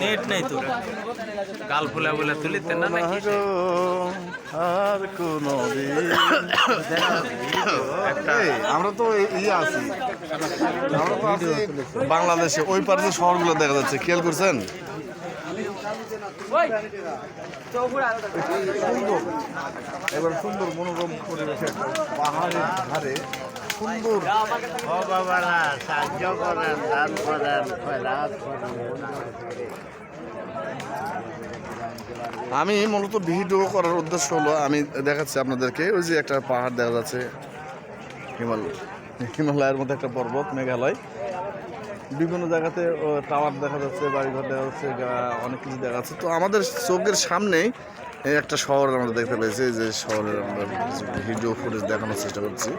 Net নেই তো গাল ফুলা বলে তুলিতে না নাকি? আর আমরা তো ইয়ে আছি। আমরা তো আছি বাংলাদেশে, ওই পারে শহরগুলো দেখা যাচ্ছে। খেয়াল করছেন? সুন্দর। এবার সুন্দর মনোরম পরিবেশে পাহাড়ের ধারে সুন্দর বাবারা সাহায্য করেন দান করেন খয়রাত আমি মূলত ভিডিও করার উদ্দেশ্য হলো আমি দেখাচ্ছি আপনাদেরকে ওই যে একটা পাহাড় দেখা যাচ্ছে হিমালয় হিমালয়ের মধ্যে একটা পর্বত মেঘালয়। বিভিন্ন জায়গাতে ও, টাওয়ার দেখা যাচ্ছে বাড়িঘর দেখা যাচ্ছে অনেক কিছু দেখা যাচ্ছে। তো আমাদের চোখের সামনেই একটা শহর আমরা দেখতে পেয়েছি যে শহরের আমরা কিছু ভিডিও ফুটেজ দেখানোর চেষ্টা করছি।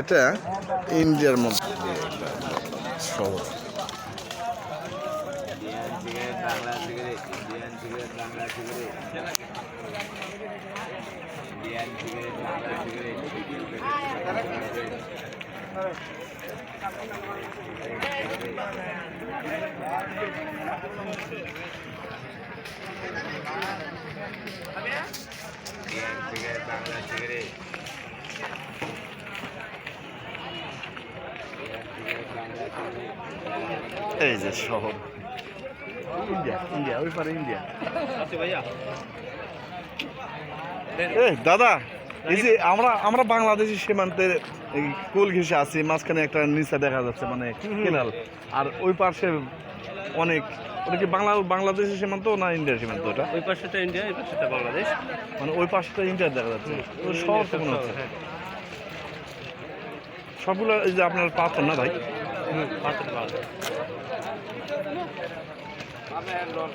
এটা ইন্ডিয়ার মধ্যে শহর। Bangla cigarette Indian cigarette Bangla cigarette Indian cigarette Bangla cigarette Indian cigarette Bangla cigarette এই যে শহর ইন্ডিয়া ইন্ডিয়া ওই পারে ইন্ডিয়া এ দাদা এই যে আমরা আমরা বাংলাদেশি সীমান্তে এই কুল ঘেসে আছি মাঝখানে একটা নিচা দেখা যাচ্ছে মানে কেনাল। আর ওই পাশে অনেক ওটা কি বাংলা বাংলাদেশের সীমান্ত না ইন্ডিয়ার সীমান্ত ওটা? ওই পাশেটা ইন্ডিয়া এই পাশেটা বাংলাদেশ। মানে ওই পাশটা ইন্ডিয়ার দেখা যাচ্ছে। ওই শহর তো মনে হচ্ছে। সবগুলো এই যে আপনার পাথর না ভাই? হুম পাশেটা বাংলাদেশ